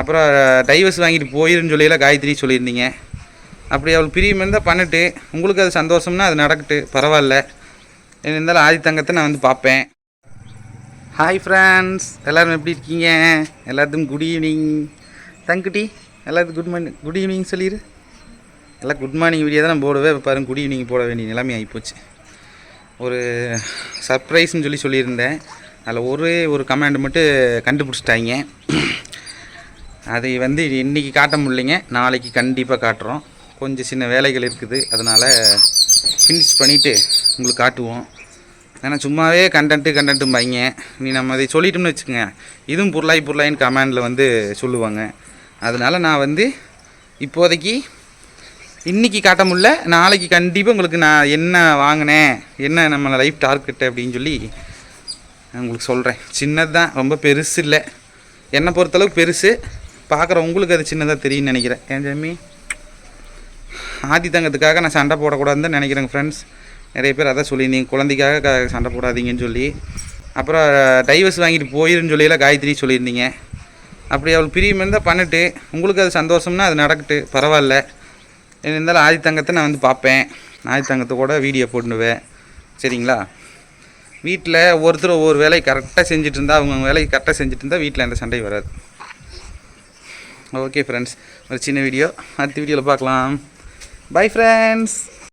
அப்புறம் டைவர்ஸ் வாங்கிட்டு போயிருன்னு சொல்லியெல்லாம் காயத்ரி சொல்லியிருந்தீங்க. அப்படி அவள் பிரியம் இருந்தால் பண்ணிட்டு உங்களுக்கு அது சந்தோஷம்னா அது நடக்கட்டு பரவாயில்ல. என்ன இருந்தாலும் ஆதி தங்கத்தை நான் வந்து பார்ப்பேன். ஹாய் ஃப்ரெண்ட்ஸ் எல்லோரும் எப்படி இருக்கீங்க? எல்லாத்துக்கும் குட் ஈவினிங் தங்குட்டி எல்லாத்துக்கும் குட் மார்னிங் குட் ஈவினிங் சொல்லிடு எல்லாம் குட் மார்னிங் வீடியோ தான் நான் போடுவேன் பாருங்கள் குட் ஈவினிங் போட வேண்டிய நிலைமை ஆகிப்போச்சு ஒரு சர்ப்ரைஸ்னு சொல்லி சொல்லியிருந்தேன். அதில் ஒரே ஒரு கமெண்ட் மட்டும் கண்டுபிடிச்சிட்டாங்க. அதை வந்து இன்றைக்கி காட்ட முடியலைங்க. நாளைக்கு கண்டிப்பாக காட்டுறோம். கொஞ்சம் சின்ன வேலைகள் இருக்குது. அதனால் ஃபினிஷ் பண்ணிவிட்டு உங்களுக்கு காட்டுவோம். ஏன்னா சும்மாவே கண்டென்ட்டு கண்டென்ட்டும் பைங்க. நீ நம்ம அதை சொல்லிட்டோம்னு வச்சுக்கோங்க. இதுவும் பொருளாய் பொருளாயின்னு கமெண்டில் வந்து சொல்லுவாங்க. அதனால் நான் வந்து இப்போதைக்கு இன்றைக்கி காட்ட முடியல. நாளைக்கு கண்டிப்பாக உங்களுக்கு நான் என்ன வாங்கினேன் என்ன நம்ம லைஃப் டார்கெட்டு அப்படின்னு சொல்லி நான் உங்களுக்கு சொல்கிறேன் சின்னது தான் ரொம்ப பெருசு இல்லை. என்னை பொறுத்தளவுக்கு பெருசு. பார்க்குற உங்களுக்கு அது சின்னதாக தெரியும்னு நினைக்கிறேன். ஏன் ஜாமி? ஆதி தங்கத்துக்காக நான் சண்டை போடக்கூடாதுன்னு தான் நினைக்கிறேங்க ஃப்ரெண்ட்ஸ் நிறைய பேர் அதான் சொல்லியிருந்தீங்க. குழந்தைக்காக க- சண்டை போடாதீங்கன்னு சொல்லி. அப்புறம் டைவர்ஸ் வாங்கிட்டு போயிருன்னு சொல்லியெல்லாம் காயத்ரி சொல்லியிருந்தீங்க. அப்படி அவள் பிரியம் இருந்தால் பண்ணிட்டு உங்களுக்கு அது சந்தோஷம்னா அது நடக்கட்டு. பரவாயில்ல. என்ன இருந்தாலும் ஆதி தங்கத்தை நான் வந்து பார்ப்பேன். ஆதி தங்கத்தை கூட வீடியோ போட்டுடுவேன் சரிங்களா? வீட்டில் ஒவ்வொருத்தரும் ஒவ்வொரு வேலையை கரெக்டாக செஞ்சுட்டு இருந்தால் அவங்க வேலையை கரெக்டாக செஞ்சுட்டு இருந்தால் வீட்டில் எந்த சண்டையும் வராது. ஓகே ஃப்ரெண்ட்ஸ் ஒரு சின்ன வீடியோ அடுத்த வீடியோவில் பார்க்கலாம். Bye friends